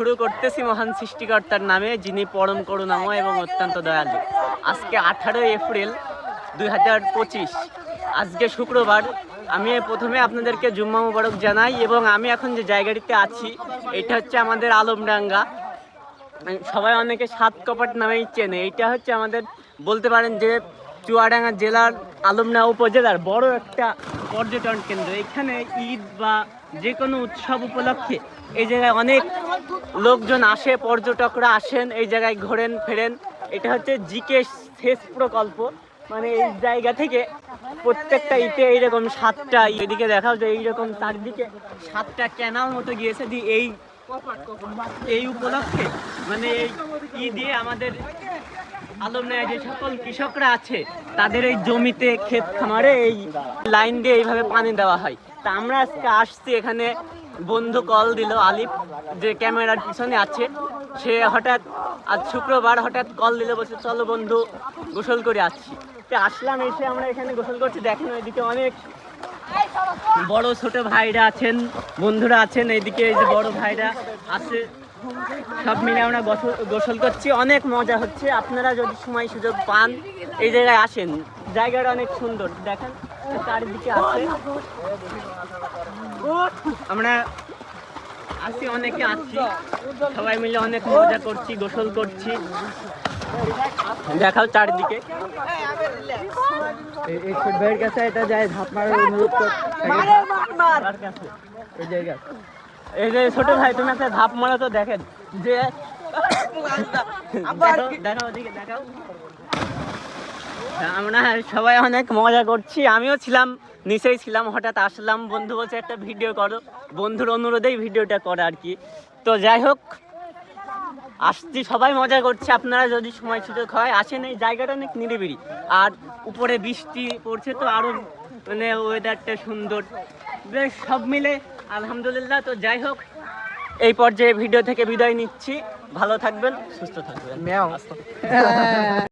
শুরু করতেছি মহান সৃষ্টিকর্তার নামে, যিনি পরম করুণাময় এবং অত্যন্ত দয়ালু। আজকে আঠারোই এপ্রিল দুই হাজার পঁচিশ। আজকে শুক্রবার। আমি প্রথমে আপনাদেরকে জুম্মা মুবারক জানাই এবং আমি এখন যে জায়গাটিতে আছি, এটা হচ্ছে আমাদের আলমডাঙ্গা। সবাই অনেকে সাত কপাট নামেই চেনে। এইটা হচ্ছে আমাদের, বলতে পারেন যে চুয়াডাঙ্গা জেলার আলমডাঙ্গা উপজেলার বড় একটা পর্যটন কেন্দ্র। এখানে ঈদ বা যে কোনো উৎসব উপলক্ষে এই জায়গায় অনেক লোকজন আসে, পর্যটকরা আসেন, এই জায়গায় ঘোরেন, ফেরেন। এটা হচ্ছে জিকে সেচ প্রকল্প। মানে এই জায়গা থেকে প্রত্যেকটা ইতে এইরকম সাতটা, এদিকে দেখাও যে এইরকম চারদিকে সাতটা ক্যানাল মতো গিয়েছে দিয়ে এই এই উপলক্ষে মানে এই দিয়ে আমাদের আলমনায় যে সকল কৃষকরা আছে, তাদের এই জমিতে ক্ষেত খামারে এই লাইন দিয়ে এইভাবে পানি দেওয়া হয়। তা আমরা আজকে আসছি এখানে, বন্ধু কল দিল আলিফ, যে ক্যামেরার পিছনে আছে। সে হঠাৎ, আজ শুক্রবার হঠাৎ কল দিল, বলছে, চলো বন্ধু, গোসল করে আসছি। তো আসলাম, এসে আমরা এখানে গোসল করছি। দেখেন ওইদিকে অনেক বড় ছোট ভাইরা আছেন, বন্ধুরা আছেন, এইদিকে এই যে বড় ভাইরা আছে। সব মিলে আমরা গোসল গোসল করছি অনেক মজা হচ্ছে। আপনারা যদি সময় সুযোগ পান এই জায়গায় আসেন। জায়গাটা অনেক সুন্দর দেখেন চারিদিকে আছে। আমরা আছি অনেকে আছি সবাই মিলে অনেক মজা করছি গোসল করছি। দেখাও চারিদিকে। এই ভাইয়ের কাছে এটা যায় ধাপ মারার অনুরোধ কর কার কাছে? এই জায়গা। এই যে ছোট ভাই তুমি একটা ধাপ মারা তো দেখেন যে আমরা সবাই অনেক মজা করছি আমিও ছিলাম নিচেই ছিলাম হঠাৎ আসলাম বন্ধু বলছে একটা ভিডিও করো। বন্ধুর অনুরোধেই ভিডিওটা করা আর কি। তো যাই হোক আসছি সবাই মজা করছে আপনারা যদি সময় সুযোগ হয় আসেন এই জায়গাটা অনেক নিরিবিড়ি আর উপরে বৃষ্টি পড়ছে তো আরও মানে ওয়েদারটা সুন্দর। বেশ সব মিলে আলহামদুলিল্লাহ তো যাই হোক এই পর্যায়ে ভিডিও থেকে বিদায় নিচ্ছি। ভালো থাকবেন সুস্থ থাকবেন।